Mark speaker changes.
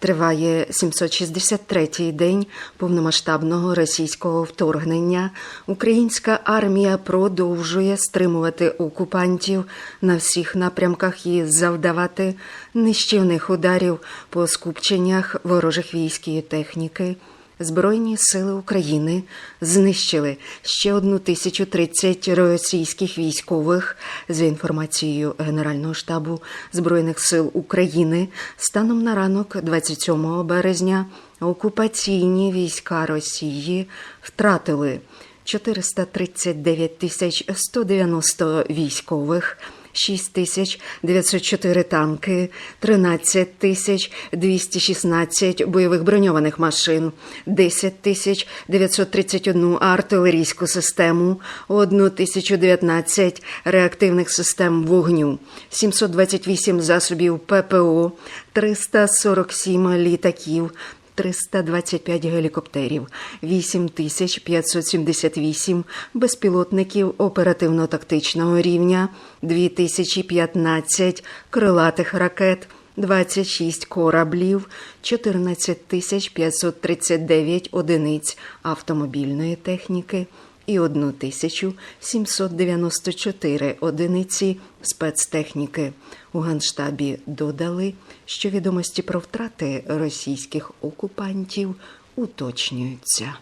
Speaker 1: Триває 763-й день повномасштабного російського вторгнення. Українська армія продовжує стримувати окупантів на всіх напрямках і завдавати нищівних ударів по скупченнях ворожих військ і техніки. Збройні сили України знищили ще одну тисячу тридцять російських військових. За інформацією Генерального штабу Збройних сил України, станом на ранок 27 березня окупаційні війська Росії втратили 439 тисяч 190 військових. 6 тисяч 904 танки, 13 тисяч 216 бойових броньованих машин, 10 тисяч 931 артилерійську систему, 1 тисячу 19 реактивних систем вогню, 728 засобів ППО, 347 літаків, 325 гелікоптерів, 8578 безпілотників оперативно-тактичного рівня, 2015 крилатих ракет, 26 кораблів, 14 539 одиниць автомобільної техніки і 1794 одиниці спецтехніки. У Генштабі додали, що відомості про втрати російських окупантів уточнюються.